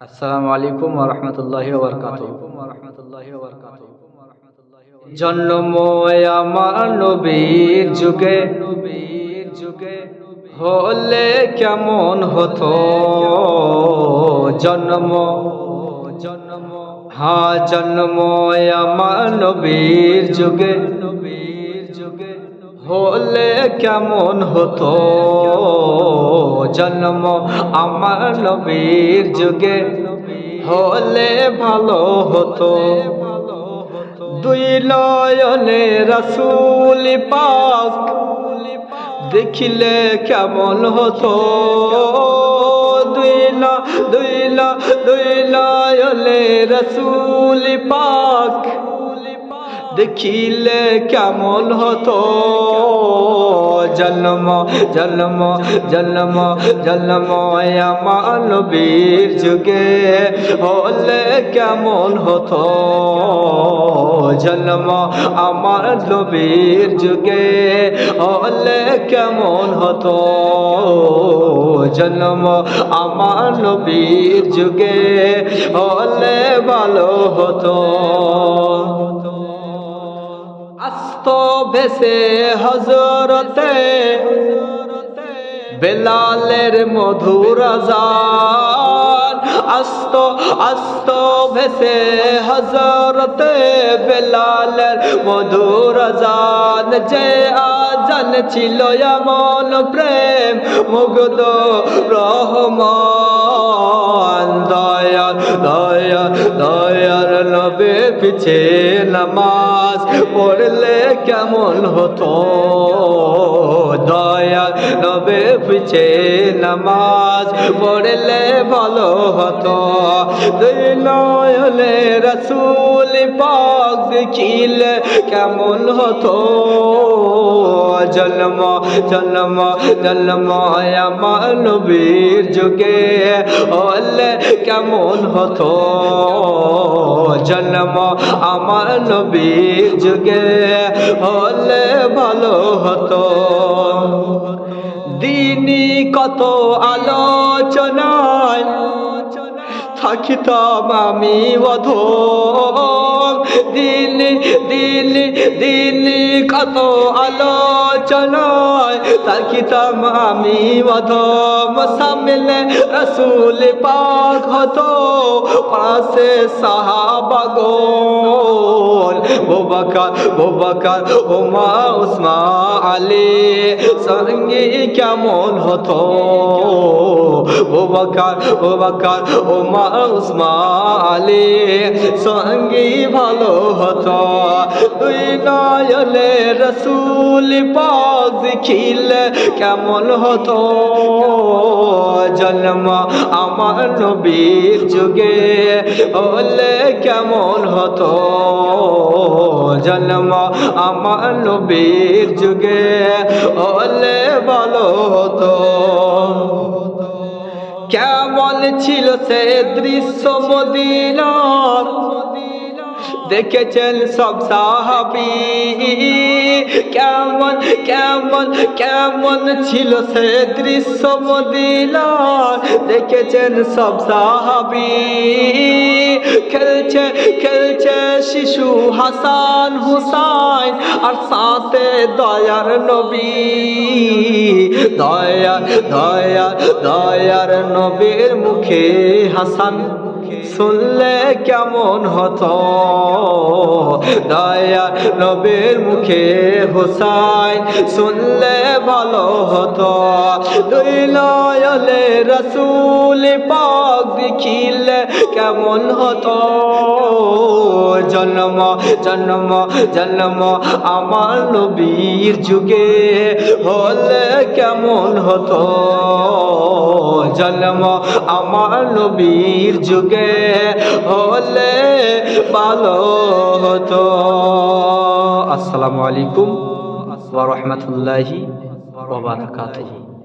আসসালামু আলাইকুম ওরহমতুল্লাহি জন্ম আমার নবীর যুগে নবীর যুগে হলে কেমন হতো? জন্ম জন্ম হ্যাঁ জন্ম আমার নবীর যুগে নবীর হলে কেমন হতো? জন্ম আমার নবীর যুগে। হলে ভালো হতো। দুই লয়নে রসুল পাক দেখিলে কেমন হতো? দুই দুই দুই লয়নে রসুল পাক দেখিলে কেমন হতো? জন্ম জন্ম জন্ম জন্ম আমার নবীর যুগে হলে কেমন হতো? জন্ম, আমার নবীর যুগে হলে কেমন হতো? জন্ম, আমার নবীর যুগে হলে ভালো হতো। ভেসে হজরতে বেলালের মধুর আস্ত আস্ত ভেসে হজরতে বেলালের মধুর আজান যে আজান ছিল এমন প্রেম, মুগ্ধ রহমান। দয়া দয়া দয়ার নবে পিছে নামাজ। পড়লে কেমন হতো? দয়া নবে পিছে নামাজ। পড়লে ভালো হতো। দুই নয়লে রসুল পাক দেখিলে কেমন হতো? জন্ম জন্ম জন্ম আমার যুগে। হলে কেমন হতো? জন্ম আমার নবীর যুগে। হলে ভালো হতো। দিনী কত আলোচনায় থাকিতাম আমি বধ দিল্লি দিল্লি দিল্লি চলায় আলোচনায় থাকিতাম আমি বধম সামলে রসুল পাক হতো পাশে সাহাবাগন বোবাকার বোবাকার ওমা উসমা আলী সঙ্গে কেমন হতো? বোবাকার বোবাকার ওমা উসমা আলী সঙ্গী ভালো হতো। দুই নয়লে রসুল পাক দেখিলে কেমন হতো? জন্ম আমার নবীর যুগে। হলে কেমন হতো? জন্ম আমার নবীর যুগে। হলে ভালো হতো। কেমন ছিল সে দৃশ্য মদিনার? দেখেছেন সব সাহাবি। কেমন কেমন কেমন ছিল সে দৃশ্য মদিনার দেখেছেন সব সাহাবি। খেলছে খেলছে শিশু হাসান হুসাইন আর সাথে দয়ার নবী। দয়া দয়া, দয়ার নবীর মুখে হাসান শুনলে কেমন হতো? দয়া নবীর মুখে হুসাইন শুনলে ভালো হতো। দুই নয়লে রসুল পাক দেখিলে কেমন হতো? জন্ম জন্ম জন্ম আমার নবীর যুগে হলে কেমন হতো? জন্ম আমার নবীর যুগে হলে ভালো হতো। আসসালামু আলাইকুম ওয়া রাহমাতুল্লাহি ওয়া বারাকাতুহু।